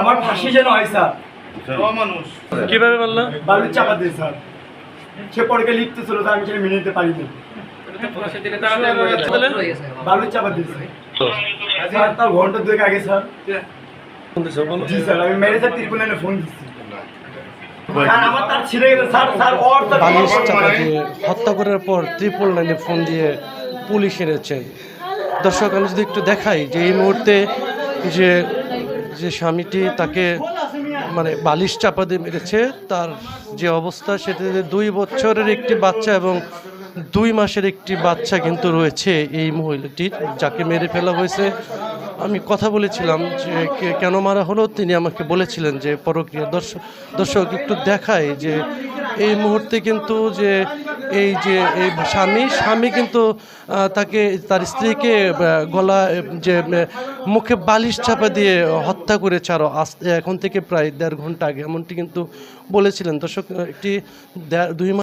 আমার ফাঁসি যেন হয় স্যার। মানুষ কীভাবে বলল? বালুর চাপা দিয়ে স্যার। সে পরকে লিখতে ছিল স্যার আমি সেটা মেনে নিতে পারিনি। বলে? বালুর চাপা দিয়েছে স্যার। তার ঘণ্টা দুয়েক আগে স্যার। জি স্যার আমি মেরে স্যার ফোন দিচ্ছি। বালিশ চাপা দিয়ে হত্যা করার পর ত্রিপল লাইনে ফোন দিয়ে পুলিশ এনেছেন দর্শক আমি যদি একটু দেখাই যে এই মুহূর্তে যে যে স্বামীটি তাকে মানে বালিশ চাপা দিয়ে মেরেছে, তার যে অবস্থা সেটাতে দুই বছরের একটি বাচ্চা এবং দুই মাসের একটি বাচ্চা কিন্তু রয়েছে এই মহিলাটির, যাকে মেরে ফেলা হয়েছে। আমি কথা বলেছিলাম যে কেন মারা হলো, তিনি আমাকে বলেছিলেন যে পরকীয় দর্শক দর্শক একটু দেখায় যে এই মুহূর্তে কিন্তু যে এই যে এই স্বামী স্বামী কিন্তু তাকে, তার স্ত্রীকে গলা, যে মুখে বালিশ চাপা দিয়ে হত্যা করেছে আরও এখন থেকে প্রায় দেড় ঘণ্টা আগে। এমনটি কিন্তু বলেছিলেন। দর্শক, একটি দুই